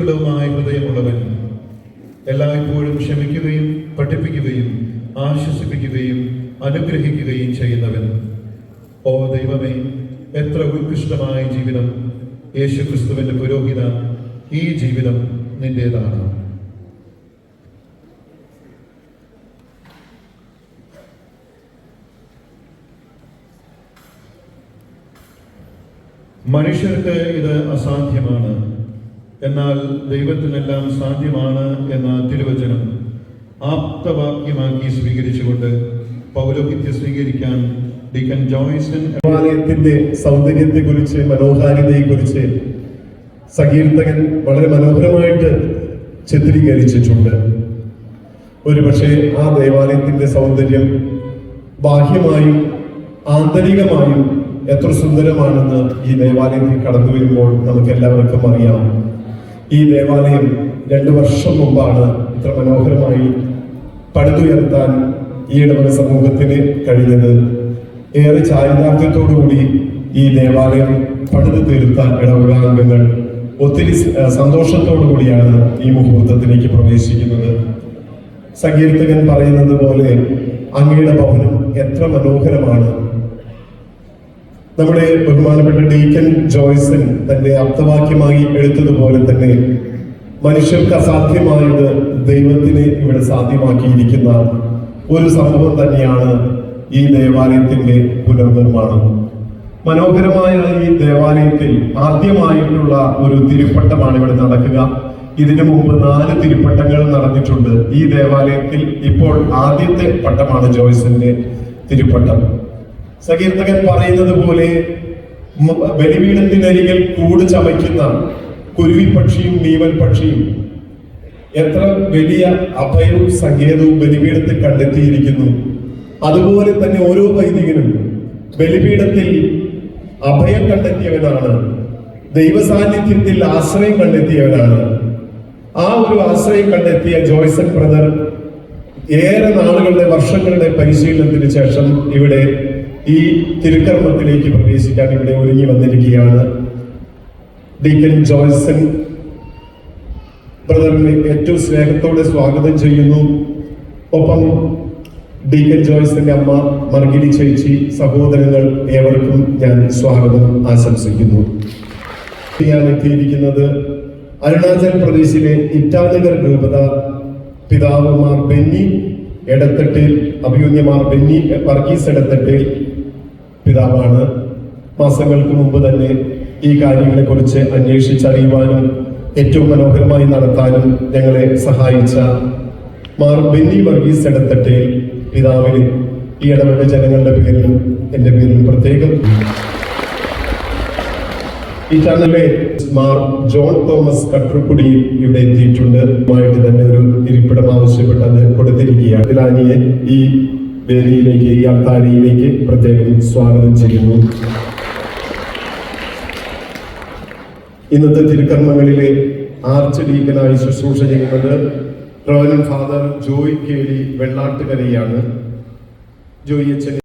സുദൃഢവുമായ ഹൃദയമുള്ളവൻ എല്ലായ്പ്പോഴും ക്ഷമിക്കുകയും പഠിപ്പിക്കുകയും ആശ്വസിപ്പിക്കുകയും അനുഗ്രഹിക്കുകയും ചെയ്യുന്നവൻ. ഓ ദൈവമേ എത്ര ഉത്കൃഷ്ടമായ ജീവിതം യേശു ക്രിസ്തുവിന്റെ പുരോഹിത ഈ ജീവിതം നിന്റേതാണ്. മനുഷ്യർക്ക് ഇത് അസാധ്യമാണ്. എന്നാൽ ദൈവത്തിനെല്ലാം സാധ്യമാണ് എന്ന തിരുവചനം ആപ്തവാക്യമാക്കി സ്വീകരിച്ചുകൊണ്ട് പൗരോഹിത്യ സ്വീകരിക്കാൻ ഡിക്കൻ ജോയ്സൺ ദേവാലയത്തിന്റെ മനോഹാരിതയെ കുറിച്ച് സങ്കീർത്തകൻ വളരെ മനോഹരമായിട്ട് ചിത്രീകരിച്ചിട്ടുണ്ട്. ഒരുപക്ഷെ ആ ദേവാലയത്തിന്റെ സൗന്ദര്യം ബാഹ്യമായും ആന്തരികമായും എത്ര സുന്ദരമാണെന്ന് ഈ ദേവാലയത്തിൽ കടന്നു വരുമ്പോൾ നമുക്ക് എല്ലാവർക്കും അറിയാം. ഈ ദേവാലയം രണ്ടു വർഷം മുമ്പാണ് ഇത്ര മനോഹരമായി പടുത്തുയർത്താൻ ഈ ഇടവക സമൂഹത്തിന് കഴിഞ്ഞത്. ഏറെ ചാരിതാർത്ഥ്യത്തോടുകൂടി ഈ ദേവാലയം പടുത്തു തീർത്ത ഇടവകാംഗങ്ങൾ ഒത്തിരി സന്തോഷത്തോടു കൂടിയാണ് ഈ മുഹൂർത്തത്തിലേക്ക് പ്രവേശിക്കുന്നത്. സങ്കീർത്തകൻ പറയുന്നത് പോലെ അങ്ങയുടെ ഭവനം എത്ര മനോഹരമാണ്. നമ്മുടെ ബഹുമാനപ്പെട്ട ഡീക്കൻ ജോയ്സൺ തന്റെ അർത്ഥവാക്യമായി എടുത്തതുപോലെ തന്നെ മനുഷ്യർക്ക് അസാധ്യമായത് ദൈവത്തിന് ഇവിടെ സാധ്യമാക്കിയിരിക്കുന്ന ഒരു സംഭവം തന്നെയാണ് ഈ ദേവാലയത്തിന്റെ പുനർനിർമ്മാണം. മനോഹരമായ ഈ ദേവാലയത്തിൽ ആദ്യമായിട്ടുള്ള ഒരു തിരുപ്പട്ടമാണ് ഇവിടെ നടക്കുക. ഇതിനു മുമ്പ് നാല് തിരുപ്പട്ടങ്ങൾ നടന്നിട്ടുണ്ട്. ഈ ദേവാലയത്തിൽ ഇപ്പോൾ ആദ്യത്തെ പട്ടമാണ് ജോയ്സിന്റെ തിരുപ്പട്ടം. സകീർത്തകൻ പറയുന്നത് പോലെ ബലിപീഠത്തിനരികിൽ കൂട് ചമയ്ക്കുന്ന കുരുവി പക്ഷിയും നീവൽ പക്ഷിയും എത്ര വലിയ അഭയവും സങ്കേതവും ബലിപീഠത്തിൽ കണ്ടെത്തിയിരിക്കുന്നു. അതുപോലെ തന്നെ ഓരോ വൈദികനും ബലിപീഠത്തിൽ അഭയം കണ്ടെത്തിയവനാണ്. ദൈവസാന്നിധ്യത്തിൽ ആശ്രയം കണ്ടെത്തിയവനാണ്. ആ ഒരു ആശ്രയം കണ്ടെത്തിയ ജോയ്സൺ ബ്രദർ ഏറെ നാളുകളുടെ വർഷങ്ങളുടെ പരിശീലനത്തിന് ശേഷം ഇവിടെ ഈ തിരുക്കർമ്മത്തിലേക്ക് പ്രവേശിക്കാൻ ഇവിടെ ഒരുങ്ങി വന്നിരിക്കുകയാണ് ഡീക്കൻ ജോയ്സൺ ബ്രദറിനെ ഏറ്റവും സ്നേഹത്തോടെ സ്വാഗതം ചെയ്യുന്നു. ഒപ്പം ഡീക്കൻ ജോയ്സിന്റെ അമ്മ മർഗിനി ചേച്ചി സഹോദരങ്ങൾ ഏവർക്കും ഞാൻ സ്വാഗതം ആശംസിക്കുന്നു. ഞാൻ എത്തിയിരിക്കുന്നത് അരുണാചൽ പ്രദേശിലെ ഇറ്റാനഗർ രൂപത പിതാവുമാർ ബെന്നി എടത്തട്ടിൽ അഭിയുന്യമാർ ബെന്നി വർഗീസ് എടത്തട്ടിൽ പിതാവാണ്. മാസങ്ങൾക്ക് മുമ്പ് തന്നെ ഈ കാര്യങ്ങളെ കുറിച്ച് അന്വേഷിച്ചറിയുവാനും ഏറ്റവും മനോഹരമായി നടത്താനും ഞങ്ങളെ സഹായിച്ച മാർ ബെന്നി വർഗീസ് എടത്തട്ടെ പിതാവിന് ഈ ഇടപെട്ട ജനങ്ങളുടെ പേരിലും എന്റെ പേരിലും പ്രത്യേകം ഈ ചാനലിലെ മാർ ജോൺ തോമസ് കട്ടറുക്കുടിയിൽ ഇവിടെ എത്തിയിട്ടുണ്ട് തന്നെ ഒരു ഇരിപ്പിടം ആവശ്യപ്പെട്ട് അത് കൊടുത്തിരിക്കുകയാണ് ഈ വേദിയിലേക്ക് ഈ അത്താരിയിലേക്ക് പ്രത്യേകം സ്വാഗതം ചെയ്യുന്നു. ഇന്നത്തെ തിരുക്കർമ്മങ്ങളിലെ ആർച്ച് ഡീക്കനായി ശുശ്രൂഷ ചെയ്യുന്നത് റോയൽ ഫാദർ ജോയ് കേളി വെള്ളാട്ടുകരയാണ്. ജോയി അച്ഛൻ